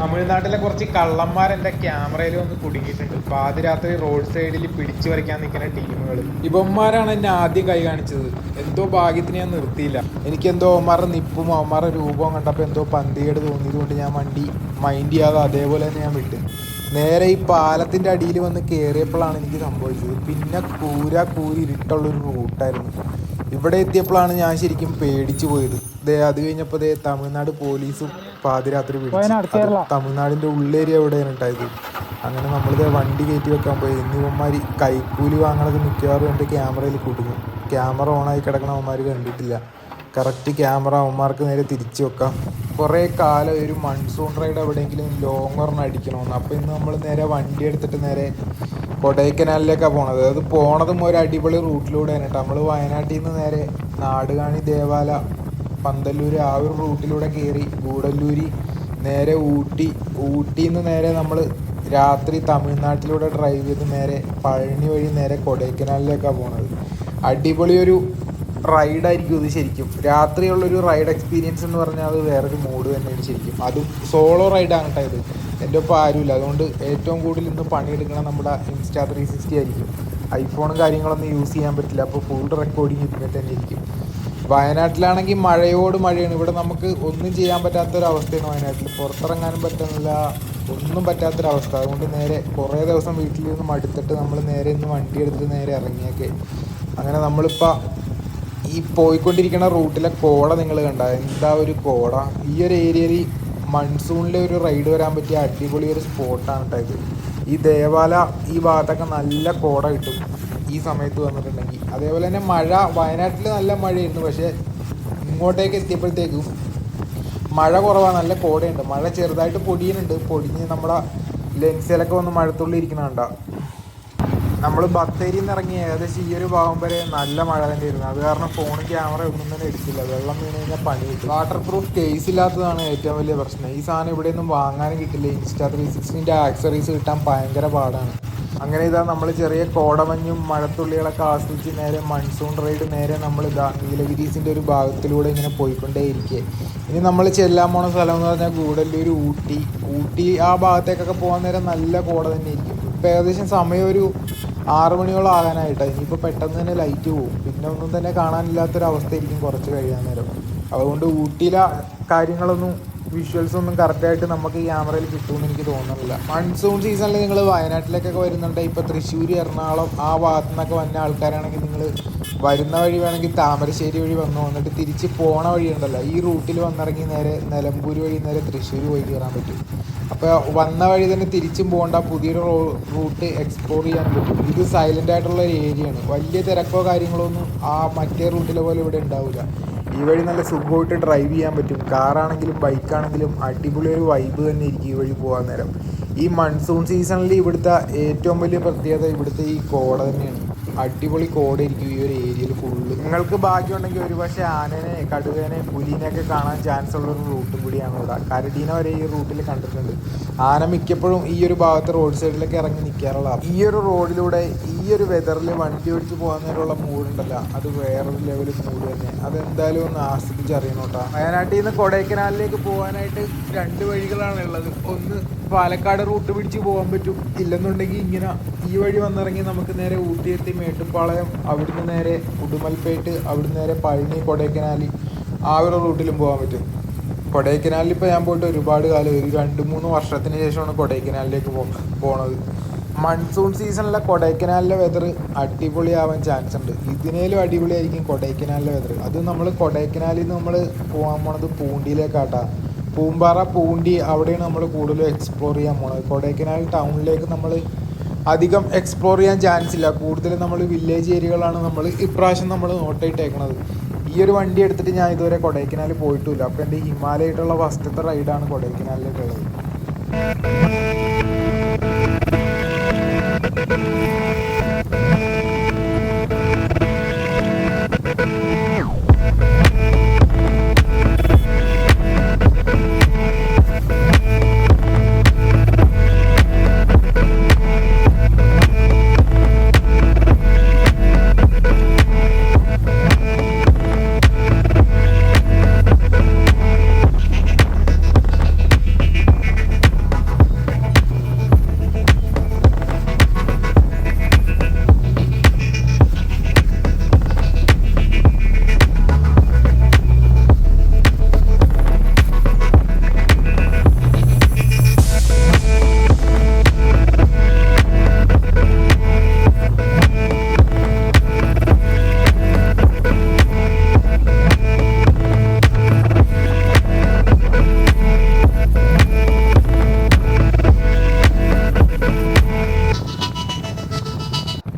തമിഴ്നാട്ടിലെ കുറച്ച് കള്ളന്മാർ ക്യാമറയിൽ വന്ന് കുടുങ്ങിയിട്ടുണ്ട്. പാതിരാത്രി റോഡ് സൈഡിൽ പിടിച്ചു വരയ്ക്കാൻ നിൽക്കുന്ന ടീമുകൾ ഇവന്മാരാണ് എന്നെ ആദ്യം കൈ കാണിച്ചത്. എന്തോ ഭാഗ്യത്തിന് ഞാൻ നിർത്തിയില്ല. എനിക്ക് എന്തോ അവന്മാരുടെ നിപ്പും അവന്മാരുടെ രൂപവും കണ്ടപ്പോൾ എന്തോ പന്തികേട് തോന്നിയത് കൊണ്ട് ഞാൻ വണ്ടി മൈൻഡ് ചെയ്യാതെ അതേപോലെ തന്നെ ഞാൻ വിട്ടു. നേരെ ഈ പാലത്തിന്റെ അടിയിൽ വന്ന് കയറിയപ്പോഴാണ് എനിക്ക് സംഭവിച്ചത്. പിന്നെ കൂര കൂരി ഇരുട്ടുള്ളൊരു റൂട്ടായിരുന്നു ഇവിടെ എത്തിയപ്പോഴാണ് ഞാൻ ശരിക്കും പേടിച്ചു പോയത്. ദേ അത് കഴിഞ്ഞപ്പോൾ ദേ തമിഴ്നാട് പോലീസും പാതിരാത്രി പിടിച്ചു. അത് തമിഴ്നാടിന്റെ ഉള്ളേരിയ എവിടെയാണ് ഉണ്ടായത്? അങ്ങനെ നമ്മളിത് വണ്ടി കയറ്റി വെക്കാൻ പോയി. എന്നിവന്മാർ കൈക്കൂലി വാങ്ങണത് മിക്കവാറും എന്റെ ക്യാമറയിൽ കൂട്ടുന്നു ക്യാമറ ഓണായി കിടക്കണ അവന്മാർ കണ്ടിട്ടില്ല. കറക്റ്റ് ക്യാമറ അവന്മാർക്ക് നേരെ തിരിച്ചു വെക്കാം. കുറേ കാലം ഒരു മൺസൂൺ റൈഡ് എവിടെയെങ്കിലും ലോങ് റൺ അടിക്കണമെന്ന്. അപ്പോൾ ഇന്ന് നമ്മൾ നേരെ വണ്ടി എടുത്തിട്ട് നേരെ കൊടൈക്കനാലിലേക്കാണ് പോണത്. അത് പോണതും ഒരു അടിപൊളി റൂട്ടിലൂടെയാണ് കേട്ടോ നമ്മൾ വയനാട്ടിൽ നിന്ന് നേരെ നാടുകാണി ദേവാല പന്തല്ലൂര് ആ ഒരു റൂട്ടിലൂടെ കയറി ഗൂഡല്ലൂരി നേരെ ഊട്ടി. ഊട്ടിയിൽ നിന്ന് നേരെ നമ്മൾ രാത്രി തമിഴ്നാട്ടിലൂടെ ഡ്രൈവ് ചെയ്ത് നേരെ പഴനി വഴി നേരെ കൊടൈക്കനാലിലേക്കാണ് പോണത്. അടിപൊളി ഒരു റൈഡായിരിക്കും ഇത് ശരിക്കും. രാത്രിയുള്ളൊരു റൈഡ് എക്സ്പീരിയൻസ് എന്ന് പറഞ്ഞാൽ അത് വേറൊരു മൂഡ് തന്നെയാണ് ശരിക്കും. അതും സോളോ റൈഡാണ് കേട്ടോ ഇത്. എന്റെ ഒപ്പം ആരുമില്ല. അതുകൊണ്ട് ഏറ്റവും കൂടുതൽ ഇന്ന് പണിയെടുക്കണം നമ്മുടെ ഇൻസ്റ്റാ ത്രീ സിക്സ്റ്റി ആയിരിക്കും. ഐഫോണും കാര്യങ്ങളൊന്നും യൂസ് ചെയ്യാൻ പറ്റില്ല. അപ്പോൾ ഫുൾ റെക്കോർഡിങ് ഇതിനെ തന്നെ ഇരിക്കും. വയനാട്ടിലാണെങ്കിൽ മഴയോട് മഴയാണ്. ഇവിടെ നമുക്ക് ഒന്നും ചെയ്യാൻ പറ്റാത്തൊരവസ്ഥയാണ് വയനാട്ടിൽ. പുറത്തിറങ്ങാനും പറ്റുന്നില്ല. ഒന്നും പറ്റാത്തൊരവസ്ഥ. അതുകൊണ്ട് നേരെ കുറേ ദിവസം വീട്ടിൽ നിന്ന് മടുത്തിട്ട് നമ്മൾ നേരെ ഇന്ന് വണ്ടി എടുത്തിട്ട് നേരെ ഇറങ്ങിയൊക്കെ. അങ്ങനെ നമ്മളിപ്പോൾ ഈ പോയിക്കൊണ്ടിരിക്കുന്ന റൂട്ടിലെ കോട നിങ്ങൾ കണ്ട? എന്താ ഒരു കോട ഈ ഒരു ഏരിയയിൽ മൺസൂണിലെ ഒരു റൈഡ് വരാൻ പറ്റിയ അടിപൊളി ഒരു സ്പോട്ടാണ് കേട്ടോ ഇത്. ഈ ദേവാല ഈ ഭാഗത്തൊക്കെ നല്ല കോട കിട്ടും ഈ സമയത്ത് വന്നിട്ടുണ്ടെങ്കിൽ. അതേപോലെ തന്നെ മഴ വയനാട്ടിൽ നല്ല മഴയായിരുന്നു പക്ഷേ ഇങ്ങോട്ടേക്ക് എത്തിയപ്പോഴത്തേക്കും മഴ കുറവാണ് നല്ല കോടയുണ്ട്. മഴ ചെറുതായിട്ട് പൊടിയുന്നുണ്ട്. പൊടിഞ്ഞ് നമ്മുടെ ലെൻസിലൊക്കെ വന്ന് മഴത്തുള്ളി ഇരിക്കണുണ്ടോ നമ്മൾ ബത്തേരിയിൽ നിന്ന് ഇറങ്ങി ഏകദേശം ഈ ഒരു ഭാഗം വരെ നല്ല മഴ തന്നെയായിരുന്നു. അത് കാരണം ഫോൺ ക്യാമറ ഒന്നും തന്നെ എടുക്കില്ല വെള്ളം വീണ് കഴിഞ്ഞാൽ പണി കിട്ടും. വാട്ടർ പ്രൂഫ് കേസ് ഇല്ലാത്തതാണ് ഏറ്റവും വലിയ പ്രശ്നം. ഈ സാധനം ഇവിടെ ഒന്നും വാങ്ങാനും കിട്ടില്ല. ഇൻസ്റ്റാ ത്രീ സിക്സ്റ്റിന്റെ ആക്സറീസ് കിട്ടാൻ ഭയങ്കര പാടാണ്. അങ്ങനെ ഇതാ നമ്മൾ ചെറിയ കോടമഞ്ഞും മഴത്തുള്ളികളൊക്കെ ആസ്വദിച്ച് നേരെ മൺസൂൺ റൈഡ് നേരെ നമ്മൾ ഇതാ നീലഗിരീസിന്റെ ഒരു ഭാഗത്തിലൂടെ ഇങ്ങനെ പോയിക്കൊണ്ടേയിരിക്കുക ഇനി നമ്മൾ ചെല്ലാൻ പോണ സ്ഥലം എന്ന് പറഞ്ഞാൽ ഗൂഡല്ലൂർ ഊട്ടി. ഊട്ടി ആ ഭാഗത്തേക്കൊക്കെ പോകാൻ നേരം നല്ല കോട തന്നെ ഇരിക്കും ഇപ്പം ഏകദേശം സമയം ഒരു ആറ് മണിയോളം ആകാനായിട്ട്. ഇനിയിപ്പോൾ പെട്ടെന്ന് തന്നെ ലൈറ്റ് പോകും പിന്നെ ഒന്നും തന്നെ കാണാനില്ലാത്തൊരവസ്ഥയായിരിക്കും കുറച്ച് കഴിയാൻ നേരം. അതുകൊണ്ട് ഊട്ടിയിലെ കാര്യങ്ങളൊന്നും വിഷ്വൽസ് ഒന്നും കറക്റ്റായിട്ട് നമുക്ക് ക്യാമറയിൽ കിട്ടുമെന്ന് എനിക്ക് തോന്നുന്നില്ല. മൺസൂൺ സീസണിൽ നിങ്ങൾ വയനാട്ടിലേക്കൊക്കെ വരുന്നുണ്ട് ഇപ്പോൾ തൃശ്ശൂർ എറണാകുളം ആ ഭാഗത്തു നിന്നൊക്കെ വന്ന ആൾക്കാരാണെങ്കിൽ നിങ്ങൾ വരുന്ന വഴി വേണമെങ്കിൽ താമരശ്ശേരി വഴി വന്നു. വന്നിട്ട് തിരിച്ച് പോണ വഴി ഉണ്ടല്ലോ ഈ റൂട്ടിൽ വന്നിറങ്ങി നേരെ നിലമ്പൂർ വഴി നേരെ തൃശ്ശൂർ പോയി കയറാൻ പറ്റും. അപ്പോൾ വന്ന വഴി തന്നെ തിരിച്ചും പോകേണ്ട പുതിയൊരു റൂട്ട് എക്സ്പ്ലോർ ചെയ്യാൻ പറ്റും. ഇത് സൈലന്റ് ആയിട്ടുള്ള ഒരു ഏരിയയാണ് വലിയ തിരക്കോ കാര്യങ്ങളോ ഒന്നും ആ മറ്റേ റൂട്ടിലെ പോലെ ഇവിടെ ഉണ്ടാവില്ല ഈ വഴി നല്ല സുഖമായിട്ട് ഡ്രൈവ് ചെയ്യാൻ പറ്റും. കാറാണെങ്കിലും ബൈക്കാണെങ്കിലും അടിപൊളി ഒരു വൈബ് തന്നെ ഇരിക്കും ഈ വഴി പോകാൻ നേരം. ഈ മൺസൂൺ സീസണിൽ ഇവിടുത്തെ ഏറ്റവും വലിയ പ്രത്യേകത ഇവിടുത്തെ ഈ കോട തന്നെയാണ്. അടിപൊളി കോടായിരിക്കും ഈ ഒരു ഏരിയയിൽ ഫുള്ള് നിങ്ങൾക്ക് ഭാഗ്യമുണ്ടെങ്കിൽ ഒരു പക്ഷേ ആനനെ കടുവേനെ പുലിനെയൊക്കെ കാണാൻ ചാൻസ് ഉള്ള ഒരു റൂട്ടും കൂടിയാണ് ഇവിടെ. കരടീന വരെ ഈ റൂട്ടിൽ കണ്ടിട്ടുണ്ട്. ആന മിക്കപ്പോഴും ഈ ഒരു ഭാഗത്ത് റോഡ് സൈഡിലൊക്കെ ഇറങ്ങി നിൽക്കാറുള്ള ഈ ഒരു റോഡിലൂടെ ഈ ഒരു വെതറിൽ വണ്ടി ഓടിച്ച് പോകാൻ നേരമുള്ള മൂടുണ്ടല്ലോ അത് വേറൊരു ലെവൽ മൂട് തന്നെ. അതെന്തായാലും ഒന്ന് ആസ്വദിച്ച് അറിയണോട്ടാ വയനാട്ടിൽ നിന്ന് കൊടൈക്കനാലിലേക്ക് പോകാനായിട്ട് രണ്ട് വഴികളാണ് ഉള്ളത്. ഒന്ന് പാലക്കാട് റൂട്ട് പിടിച്ച് പോകാൻ പറ്റും. ഇല്ലെന്നുണ്ടെങ്കിൽ ഇങ്ങനെ ഈ വഴി വന്നിറങ്ങി നമുക്ക് നേരെ ഊട്ടി എത്തി മേട്ടുപ്പാളയം അവിടുന്ന് നേരെ ഉടുമൽപേട്ട് അവിടുന്ന് നേരെ പഴനി കൊടൈക്കനാലി ആ ഒരു റൂട്ടിലും പോകാൻ പറ്റും. കൊടൈക്കനാലിൽ ഇപ്പോൾ ഞാൻ പോയിട്ട് ഒരുപാട് കാലം ഒരു രണ്ട് മൂന്ന് വർഷത്തിന് ശേഷമാണ് കൊടൈക്കനാലിലേക്ക് പോ പോണത്. മൺസൂൺ സീസണിലെ കൊടൈക്കനാലിലെ വെതർ അടിപൊളിയാവാൻ ചാൻസ് ഉണ്ട്. ഇതിനേലും അടിപൊളിയായിരിക്കും കൊടൈക്കനാലിലെ വെതർ അത് നമ്മൾ കൊടൈക്കനാലിൽ നിന്ന് നമ്മൾ പോകാൻ പോണത് പൂണ്ടിയിലേക്കാട്ടാ. പൂമ്പാറ പൂണ്ടി അവിടെയാണ് നമ്മൾ കൂടുതലും എക്സ്പ്ലോർ ചെയ്യാൻ പോണത്. കൊടൈക്കനാൽ ടൗണിലേക്ക് നമ്മൾ അധികം എക്സ്പ്ലോർ ചെയ്യാൻ ചാൻസ് ഇല്ല. കൂടുതലും നമ്മൾ വില്ലേജ് ഏരിയകളാണ് നമ്മൾ ഇപ്രാവശ്യം നമ്മൾ നോട്ടായിട്ടേക്കണത് ഈ ഒരു വണ്ടി എടുത്തിട്ട് ഞാൻ ഇതുവരെ കൊടൈക്കനാൽ പോയിട്ടില്ല. അപ്പോൾ എന്റെ ഹിമാലയായിട്ടുള്ള ഫസ്റ്റത്തെ റൈഡാണ് കൊടൈക്കനാലിലേക്കുള്ളത്.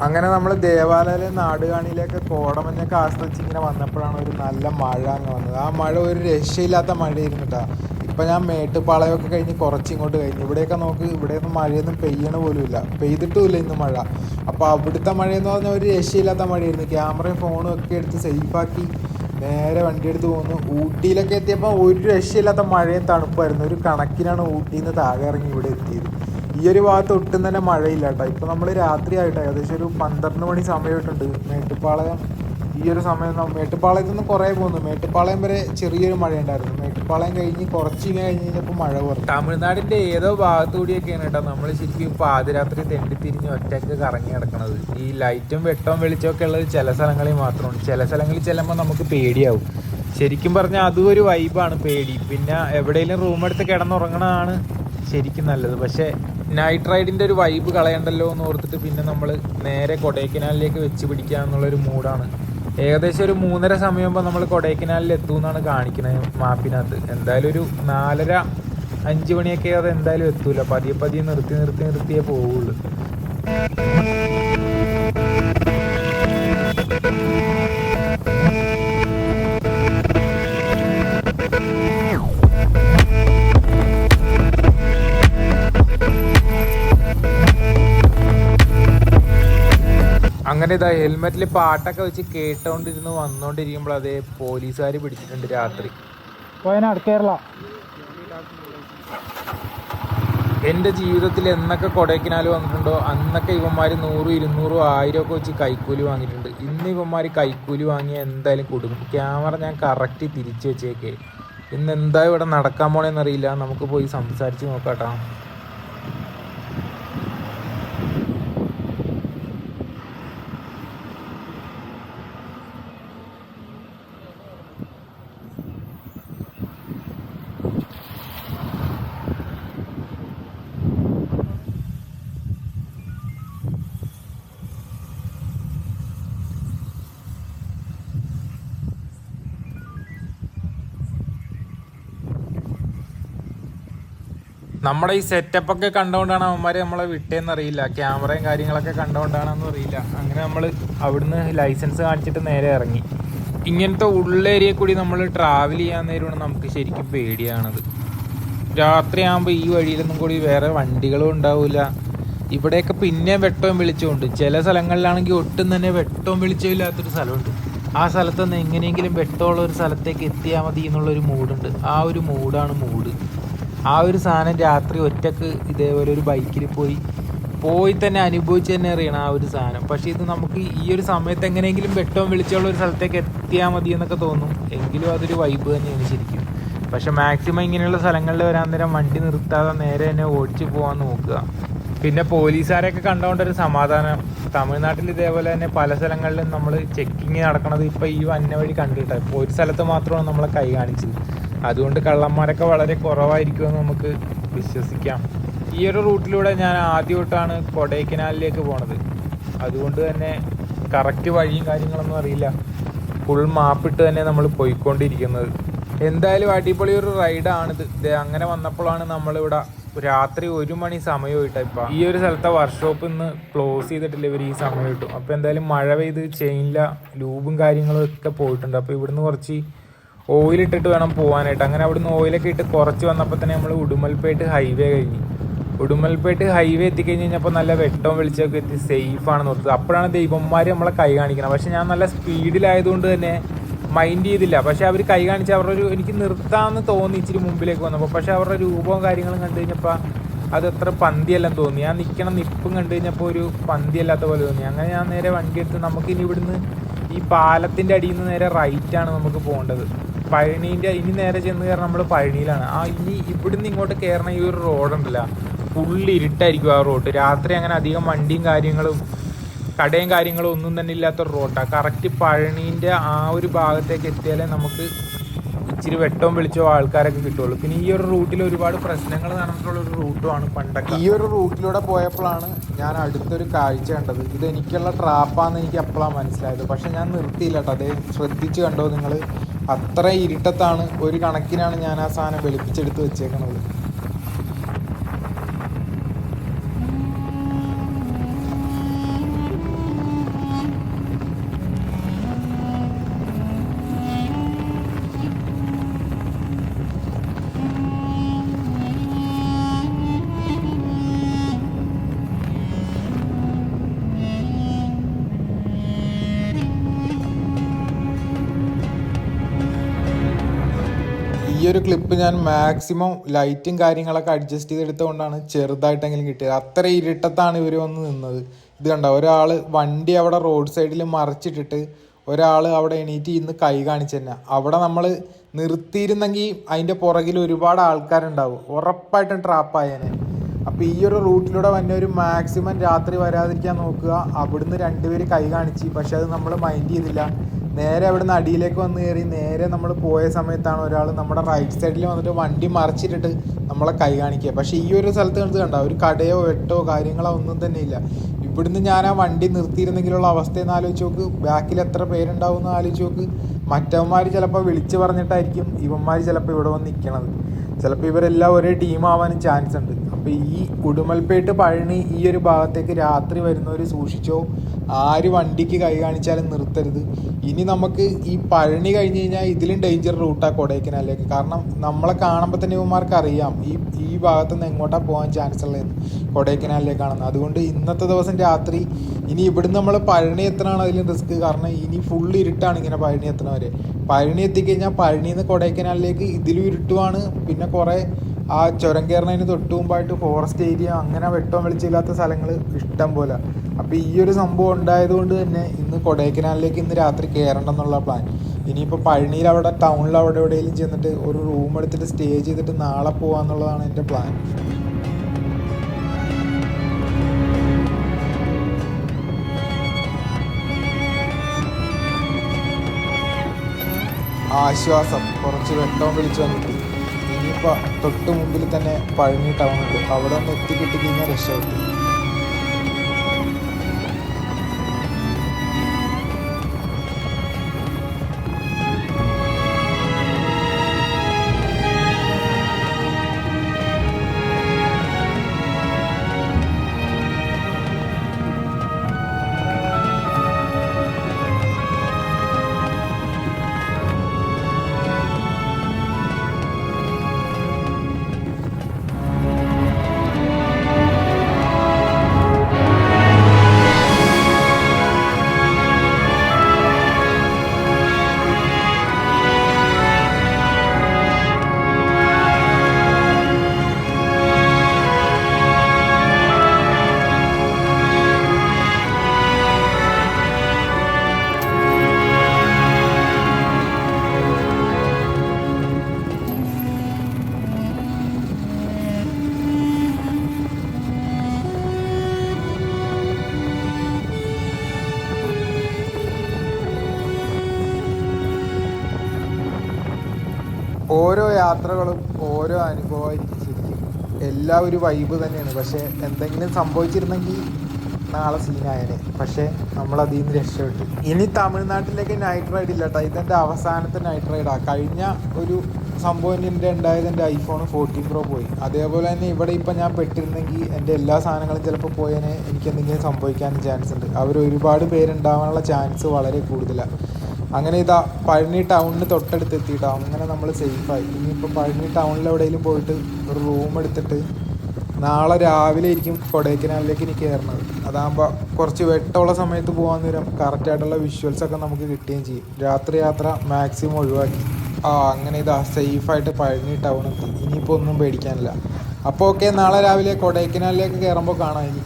അങ്ങനെ നമ്മൾ ദേവാലയ നാടുകാണിയിലേക്ക് കോടമഞ്ഞൊക്കെ ആസ്വദിച്ച് ഇങ്ങനെ വന്നപ്പോഴാണ് ഒരു നല്ല മഴ അങ്ങ് വന്നത്. ആ മഴ ഒരു രക്ഷയില്ലാത്ത മഴയായിരുന്നു കേട്ടോ. ഇപ്പം ഞാൻ മേട്ടുപ്പാളയമൊക്കെ കഴിഞ്ഞ് കുറച്ച് ഇങ്ങോട്ട് കഴിഞ്ഞു. ഇവിടെയൊക്കെ നോക്ക് ഇവിടെയൊന്നും മഴയൊന്നും പെയ്യണ പോലും ഇല്ല പെയ്തിട്ടുമില്ല ഇന്ന് മഴ. അപ്പോൾ അവിടുത്തെ മഴയെന്ന് പറഞ്ഞാൽ ഒരു രക്ഷയില്ലാത്ത മഴയായിരുന്നു. ക്യാമറയും ഫോണും ഒക്കെ എടുത്ത് സേഫാക്കി നേരെ വണ്ടി എടുത്ത് പോകുന്നു ഊട്ടിയിലൊക്കെ എത്തിയപ്പോൾ ഒരു രക്ഷയില്ലാത്ത മഴയും തണുപ്പായിരുന്നു ഒരു കണക്കിനാണ് ഊട്ടിയിൽ നിന്ന് താഴെ ഇറങ്ങി ഇവിടെ എത്തിയത്. ഈ ഒരു ഭാഗത്ത് ഒട്ടും തന്നെ മഴയില്ല കേട്ടോ ഇപ്പൊ നമ്മൾ രാത്രി ആയിട്ട് ഏകദേശം ഒരു പന്ത്രണ്ട് മണി സമയമായിട്ടുണ്ട്. മേട്ടുപ്പാളയം ഈ ഒരു സമയം മേട്ടുപ്പാളയത്ത് നിന്ന് കുറേ പോകുന്നു മേട്ടുപ്പാളയം വരെ ചെറിയൊരു മഴ ഉണ്ടായിരുന്നു മേട്ടുപ്പാളയം കഴിഞ്ഞ് കുറച്ച് കഴിഞ്ഞ് കഴിഞ്ഞപ്പോൾ മഴ കുറഞ്ഞു. തമിഴ്നാടിന്റെ ഏതോ ഭാഗത്തുകൂടിയൊക്കെയാണ് കേട്ടോ നമ്മൾ ശരിക്കും പാതിരാത്രി തെണ്ടി തിരിഞ്ഞ് ഒറ്റയ്ക്ക് കറങ്ങി നടക്കുന്നത് ഈ ലൈറ്റും വെട്ടവും വെളിച്ചമൊക്കെ ഉള്ളത് ചില സ്ഥലങ്ങളിൽ മാത്രമാണ് ചില സ്ഥലങ്ങളിൽ ചെല്ലുമ്പോൾ നമുക്ക് പേടിയാവും. ശരിക്കും പറഞ്ഞാൽ അതും ഒരു വൈബാണ് പേടി. പിന്നെ എവിടെയെങ്കിലും റൂം എടുത്ത് കിടന്നുറങ്ങണതാണ് ശരിക്കും നല്ലത്. പക്ഷേ നൈറ്റ് റൈഡിന്റെ ഒരു വൈബ് കളയണ്ടല്ലോ എന്ന് ഓർത്തിട്ട് പിന്നെ നമ്മൾ നേരെ കൊടൈക്കനാലിലേക്ക് വെച്ച് പിടിക്കുക എന്നുള്ളൊരു മൂഡാണ്. ഏകദേശം ഒരു മൂന്നര സമയമാകുമ്പോൾ നമ്മൾ കൊടൈക്കനാലിൽ എത്തും എന്നാണ് കാണിക്കുന്നത് മാപ്പിനകത്ത് എന്തായാലും ഒരു നാലര അഞ്ച് മണിയൊക്കെ അത് എന്തായാലും എത്തൂല. പതിയെ പതിയെ നിർത്തി നിർത്തി നിർത്തിയേ പോവുള്ളൂ. അങ്ങനെ ഇതാ ഹെൽമെറ്റിൽ പാട്ടൊക്കെ വെച്ച് കേട്ടോണ്ടിരുന്ന് വന്നോണ്ടിരിക്കുമ്പോൾ അതേ പോലീസുകാർ പിടിച്ചിട്ടുണ്ട് രാത്രി. വയനാട് കേരള. എന്റെ ജീവിതത്തിൽ എന്നൊക്കെ കൊടൈക്കനാൽ വന്നിട്ടുണ്ടോ അന്നൊക്കെ ഇവന്മാർ നൂറും ഇരുന്നൂറും ആയിരം ഒക്കെ വെച്ച് കൈക്കൂലി വാങ്ങിയിട്ടുണ്ട്. ഇന്ന് ഇവന്മാർ കൈക്കൂലി വാങ്ങിയ എന്തായാലും കൊടുക്കും. ക്യാമറ ഞാൻ കറക്റ്റ് തിരിച്ചു വെച്ചേക്കേ. ഇന്ന് എന്താ ഇവിടെ നടക്കാൻ പോണേന്നറിയില്ല. നമുക്ക് പോയി സംസാരിച്ച് നോക്കാട്ടോ. നമ്മുടെ ഈ സെറ്റപ്പ് ഒക്കെ കണ്ടുകൊണ്ടാണ് അവന്മാർ നമ്മളെ വിട്ടേന്ന് അറിയില്ല. ക്യാമറയും കാര്യങ്ങളൊക്കെ കണ്ടുകൊണ്ടാണെന്ന് അറിയില്ല. അങ്ങനെ നമ്മൾ അവിടുന്ന് ലൈസൻസ് കാണിച്ചിട്ട് നേരെ ഇറങ്ങി. ഇങ്ങനത്തെ ഉള്ളേരിയ കൂടി നമ്മൾ ട്രാവൽ ചെയ്യാൻ നേരമാണ് നമുക്ക് ശരിക്കും പേടിയാണത്. രാത്രിയാകുമ്പോൾ ഈ വഴിയിലൊന്നും കൂടി വേറെ വണ്ടികളും ഉണ്ടാവില്ല ഇവിടെയൊക്കെ പിന്നെ വെട്ടവും വിളിച്ചുകൊണ്ട് ചില സ്ഥലങ്ങളിലാണെങ്കിൽ ഒട്ടും തന്നെ വെട്ടവും വെളിച്ചവും ഇല്ലാത്തൊരു സ്ഥലമുണ്ട്. ആ സ്ഥലത്ത് നിന്ന് എങ്ങനെയെങ്കിലും വെട്ടമുള്ള ഒരു സ്ഥലത്തേക്ക് എത്തിയാൽ മതി എന്നുള്ളൊരു മൂഡുണ്ട് ആ ഒരു മൂഡാണ് മൂഡ് ആ ഒരു സാധനം രാത്രി ഒറ്റയ്ക്ക് ഇതേപോലെ ഒരു ബൈക്കിൽ പോയി പോയി തന്നെ അനുഭവിച്ച് തന്നെ അറിയണം ആ ഒരു സാധനം. പക്ഷേ ഇത് നമുക്ക് ഈ ഒരു സമയത്ത് എങ്ങനെയെങ്കിലും വെട്ടവും വിളിച്ചുള്ള ഒരു സ്ഥലത്തേക്ക് എത്തിയാൽ മതി എന്നൊക്കെ തോന്നും. എങ്കിലും അതൊരു വൈബ് തന്നെയാണ് ശരിക്കും. പക്ഷെ മാക്സിമം ഇങ്ങനെയുള്ള സ്ഥലങ്ങളിൽ വരാൻ നേരം വണ്ടി നിർത്താതെ നേരെ തന്നെ ഓടിച്ച് പോകാൻ നോക്കുക. പിന്നെ പോലീസുകാരെയൊക്കെ കണ്ടുകൊണ്ടൊരു സമാധാനം. തമിഴ്നാട്ടിൽ ഇതേപോലെ തന്നെ പല സ്ഥലങ്ങളിലും നമ്മൾ ചെക്കിങ് നടക്കണത് ഇപ്പോൾ ഈ വന്ന വഴി കണ്ടിട്ടാണ് ഇപ്പോൾ ഒരു സ്ഥലത്ത് മാത്രമാണ് നമ്മളെ കൈ കാണിച്ചത്. അതുകൊണ്ട് കള്ളന്മാരൊക്കെ വളരെ കുറവായിരിക്കുമെന്ന് നമുക്ക് വിശ്വസിക്കാം. ഈ ഒരു റൂട്ടിലൂടെ ഞാൻ ആദ്യമായിട്ടാണ് കൊടൈക്കനാലിലേക്ക് പോണത്. അതുകൊണ്ട് തന്നെ കറക്റ്റ് വഴിയും കാര്യങ്ങളൊന്നും അറിയില്ല. ഫുൾ മാപ്പിട്ട് തന്നെ നമ്മൾ പോയിക്കൊണ്ടിരിക്കുന്നത്. എന്തായാലും അടിപൊളി ഒരു റൈഡാണിത് അങ്ങനെ വന്നപ്പോഴാണ് നമ്മളിവിടെ രാത്രി ഒരു മണി സമയമായിട്ട് ഇപ്പം. ഈ ഒരു സ്ഥലത്തെ വർക്ക്ഷോപ്പ് ഇന്ന് ക്ലോസ് ചെയ്തിട്ടില്ല ഇവർ ഈ സമയം കിട്ടും അപ്പോൾ എന്തായാലും മഴ പെയ്ത് ചെയിനില ലൂബും കാര്യങ്ങളും ഒക്കെ പോയിട്ടുണ്ട്. അപ്പോൾ ഇവിടുന്ന് കുറച്ച് ഓയിൽ ഇട്ടിട്ട് വേണം പോകാനായിട്ട് അങ്ങനെ അവിടുന്ന് ഓയിലൊക്കെ ഇട്ട് കുറച്ച് വന്നപ്പോൾ തന്നെ നമ്മൾ ഉടുമൽപേട്ട് ഹൈവേ കഴിഞ്ഞു. ഉടുമൽപേട്ട് ഹൈവേ എത്തിക്കഴിഞ്ഞ് കഴിഞ്ഞപ്പോൾ നല്ല വെട്ടവും വെളിച്ചമൊക്കെ എത്തി സേഫ് ആണെന്ന് ഓർത്തത് അപ്പോഴാണ് ദൈവന്മാർ നമ്മളെ കൈ കാണിക്കണം പക്ഷേ ഞാൻ നല്ല സ്പീഡിലായതുകൊണ്ട് തന്നെ മൈൻഡ് ചെയ്തില്ല. പക്ഷേ അവർ കൈ കാണിച്ച് അവരുടെ ഒരു എനിക്ക് നിർത്താമെന്ന് തോന്നി ഇച്ചിരി മുമ്പിലേക്ക് വന്നപ്പോൾ പക്ഷേ അവരുടെ രൂപവും കാര്യങ്ങളും കണ്ടു കഴിഞ്ഞപ്പോൾ അത് അത്ര പന്തിയെല്ലാം തോന്നി. ഞാൻ നിൽക്കണം നിപ്പും കണ്ടു കഴിഞ്ഞപ്പോൾ ഒരു പന്തിയല്ലാത്ത പോലെ തോന്നി. അങ്ങനെ ഞാൻ നേരെ വണ്ടി എടുത്ത് നമുക്ക് ഇനി ഇവിടുന്ന് ഈ പാലത്തിന്റെ അടിയിൽ നിന്ന് നേരെ റൈറ്റാണ് നമുക്ക് പോകേണ്ടത്. പഴനീന്റെ ഇനി നേരെ ചെന്ന് കയറാൻ നമ്മൾ പഴനിയിലാണ്. ആ ഇനി ഇവിടുന്ന് ഇങ്ങോട്ട് കയറണ ഈ ഒരു റോഡുണ്ടല്ല ഫുള്ള് ഇരുട്ടായിരിക്കും ആ റോഡ് രാത്രി അങ്ങനെ അധികം വണ്ടിയും കാര്യങ്ങളും കടയും കാര്യങ്ങളും ഒന്നും തന്നെ ഇല്ലാത്ത റോഡാണ് കറക്റ്റ് പഴനീന്റെ ആ ഒരു ഭാഗത്തേക്ക് എത്തിയാലേ നമുക്ക് ഇച്ചിരി വെട്ടവും വെളിച്ചോ ആൾക്കാരൊക്കെ കിട്ടുള്ളൂ. പിന്നെ ഈ ഒരു റൂട്ടിൽ ഒരുപാട് പ്രശ്നങ്ങൾ നടന്നിട്ടുള്ള ഒരു റൂട്ടുമാണ് പണ്ടൊക്കെ. ഈ ഒരു റൂട്ടിലൂടെ പോയപ്പോഴാണ് ഞാൻ അടുത്തൊരു കാഴ്ച കണ്ടത്. ഇത് എനിക്കുള്ള ട്രാപ്പാന്ന് എനിക്ക് അപ്പോഴാണ് മനസ്സിലായത്? പക്ഷെ ഞാൻ നിർത്തിയില്ല കേട്ടോ. അതേ ശ്രദ്ധിച്ച് കണ്ടോ നിങ്ങൾ അത്ര ഇരുട്ടത്താണ് ഒരു കണക്കിനാണ് ഞാൻ ആ സാധനം വെളുപ്പിച്ചെടുത്ത് വെച്ചേക്കണത്. ഒരു ക്ലിപ്പ് ഞാൻ മാക്സിമം ലൈറ്റും കാര്യങ്ങളൊക്കെ അഡ്ജസ്റ്റ് ചെയ്തെടുത്തുകൊണ്ടാണ് ചെറുതായിട്ടെങ്കിലും കിട്ടിയത്. അത്ര ഇരുട്ടത്താണ് ഇവർ വന്ന് നിന്നത്. ഇത് കണ്ട? ഒരാൾ വണ്ടി അവിടെ റോഡ് സൈഡിൽ മറിച്ചിട്ടിട്ട് ഒരാൾ അവിടെ എണീറ്റ് ഇന്ന് കൈ കാണിച്ചു തന്നെ. അവിടെ നമ്മൾ നിർത്തിയിരുന്നെങ്കിൽ അതിന്റെ പുറകിൽ ഒരുപാട് ആൾക്കാരുണ്ടാവും. ഉറപ്പായിട്ടും ട്രാപ്പായേനെ അപ്പോൾ ഈ ഒരു റൂട്ടിലൂടെ വന്നെ ഒരു മാക്സിമം രാത്രി വരാതിരിക്കാൻ നോക്കുക. അവിടുന്ന് രണ്ടുപേര് കൈ കാണിച്ച്. പക്ഷെ അത് നമ്മൾ മൈൻഡ് ചെയ്തില്ല. നേരെ അവിടെ നിന്ന് അടിയിലേക്ക് വന്ന് കയറി നേരെ നമ്മൾ പോയ സമയത്താണ് ഒരാൾ നമ്മുടെ റൈറ്റ് സൈഡിൽ വന്നിട്ട് വണ്ടി മറിച്ചിട്ടിട്ട് നമ്മളെ കൈ കാണിക്കുക. പക്ഷെ ഈ ഒരു സ്ഥലത്ത് കണ്ടത് കണ്ട? ഒരു കടയോ വെട്ടോ കാര്യങ്ങളോ ഒന്നും തന്നെ ഇല്ല. ഇവിടുന്ന് ഞാൻ ആ വണ്ടി നിർത്തിയിരുന്നെങ്കിലുള്ള അവസ്ഥയെന്ന് ആലോചിച്ച് നോക്ക്. ബാക്കിൽ എത്ര പേരുണ്ടാവും എന്ന് ആലോചിച്ച് നോക്ക്. മറ്റവന്മാർ ചിലപ്പോൾ വിളിച്ചു പറഞ്ഞിട്ടായിരിക്കും. ഇവന്മാർ ചിലപ്പോൾ ഇവിടെ വന്ന് നിൽക്കണത് ചിലപ്പോൾ ഇവരെല്ലാം ഒരേ ടീം ആവാനും ചാൻസ് ഉണ്ട്. അപ്പോൾ ഈ ഉടുമൽപേട്ട് പഴണി ഈ ഒരു ഭാഗത്തേക്ക് രാത്രി വരുന്നവർ സൂക്ഷിച്ചോ? ആര് വണ്ടിക്ക് കൈ കാണിച്ചാലും നിർത്തരുത്. ഇനി നമുക്ക് ഈ പഴണി കഴിഞ്ഞ് കഴിഞ്ഞാൽ ഇതിലും ഡേഞ്ചർ റൂട്ടാണ് കൊടൈക്കനാലിലേക്ക്. കാരണം നമ്മളെ കാണുമ്പോൾ തന്നെ ഇവന്മാർക്ക് അറിയാം. ഈ ഈ ഭാഗത്തു നിന്ന് എങ്ങോട്ടാണ് പോകാൻ ചാൻസ് ഉള്ളതെന്ന്. കൊടൈക്കനാലിലേക്കാണെന്ന്. അതുകൊണ്ട് ഇന്നത്തെ ദിവസം രാത്രി ഇനി ഇവിടുന്ന് നമ്മൾ പഴണി എത്തണമാണ് അതിലും റിസ്ക് കാരണം ഇനി ഫുൾ ഇരുട്ടാണ് ഇങ്ങനെ പഴണി എത്തണവരെ. പഴണി എത്തിക്കഴിഞ്ഞാൽ പഴനിയിൽ നിന്ന് കൊടൈക്കനാലിലേക്ക് ഇതിലും ഇരുട്ടുമാണ് പിന്നെ കുറേ ആ ചുരം കയറുന്നതിന് തൊട്ട് മുമ്പായിട്ട് ഫോറസ്റ്റ് ഏരിയ അങ്ങനെ വെട്ടവും വെളിച്ചില്ലാത്ത സ്ഥലങ്ങൾ ഇഷ്ടം പോലെ. അപ്പോൾ ഈ ഒരു സംഭവം ഉണ്ടായതുകൊണ്ട് തന്നെ ഇന്ന് കൊടൈക്കനാലിലേക്ക് ഇന്ന് രാത്രി കയറണം എന്നുള്ള പ്ലാൻ ഇനിയിപ്പോൾ പഴനിയിൽ അവിടെ ടൗണിൽ അവിടെ എവിടെയെങ്കിലും ചെന്നിട്ട് ഒരു റൂം എടുത്തിട്ട് സ്റ്റേ ചെയ്തിട്ട് നാളെ പോകാന്നുള്ളതാണ് എന്റെ പ്ലാൻ ആശ്വാസം. കുറച്ച് വെട്ടവും വിളിച്ചു വന്നിട്ട്. തൊട്ട് മുമ്പിൽ തന്നെ പഴനി ടൗൺ ഉണ്ട് അവിടെ ഒന്ന് എത്തിക്കിട്ടി കഴിഞ്ഞാൽ രക്ഷപ്പെട്ടു ഓരോ യാത്രകളും ഓരോ അനുഭവമായിരിക്കും ശരിക്കും. എല്ലാം ഒരു വൈബ് തന്നെയാണ്. പക്ഷേ എന്തെങ്കിലും സംഭവിച്ചിരുന്നെങ്കിൽ നാളെ സീനായനെ പക്ഷേ നമ്മൾ അതിൽ നിന്ന് രക്ഷപ്പെട്ടു. ഇനി തമിഴ്നാട്ടിലേക്ക് നൈറ്റ് റൈഡ് ഇല്ല കേട്ടോ ഇതെന്റെ അവസാനത്തെ നൈറ്റ് റൈഡാണ് കഴിഞ്ഞ ഒരു സംഭവം എന്റെ ഉണ്ടായത് എന്റെ ഐഫോൺ ഫോർട്ടീൻ പ്രോ പോയി. അതേപോലെ തന്നെ ഇവിടെ ഇപ്പം ഞാൻ പെട്ടിരുന്നെങ്കിൽ എന്റെ എല്ലാ സാധനങ്ങളും ചിലപ്പോൾ പോയതിനെ എനിക്ക് എന്തെങ്കിലും സംഭവിക്കാനും ചാൻസ് ഉണ്ട് അവർ ഒരുപാട് പേരുണ്ടാവാനുള്ള ചാൻസ് വളരെ കൂടുതലാണ് അങ്ങനെ ഇതാ പഴനി ടൗണിന് തൊട്ടടുത്ത് എത്തിയിട്ടോ അങ്ങനെ നമ്മൾ സേഫായി ഇനിയിപ്പോൾ പഴനി ടൗണിൽ എവിടെയെങ്കിലും പോയിട്ട് ഒരു റൂം എടുത്തിട്ട് നാളെ രാവിലെ ആയിരിക്കും കൊടൈക്കനാലിലേക്ക് എനിക്ക് കയറണത് അതാകുമ്പോൾ കുറച്ച് വെട്ടമുള്ള സമയത്ത് പോകാൻ നേരം കറക്റ്റായിട്ടുള്ള വിഷ്വൽസ് ഒക്കെ നമുക്ക് കിട്ടുകയും ചെയ്യും. രാത്രി യാത്ര മാക്സിമം ഒഴിവാക്കി. ആ അങ്ങനെ ഇതാ സേഫായിട്ട് പഴനി ടൗൺ എത്തി. ഇനിയിപ്പോൾ ഒന്നും പേടിക്കാനില്ല. അപ്പോൾ ഓക്കെ നാളെ രാവിലെ കൊടൈക്കനാലിലേക്ക് കയറുമ്പോൾ കാണാം ഇനി.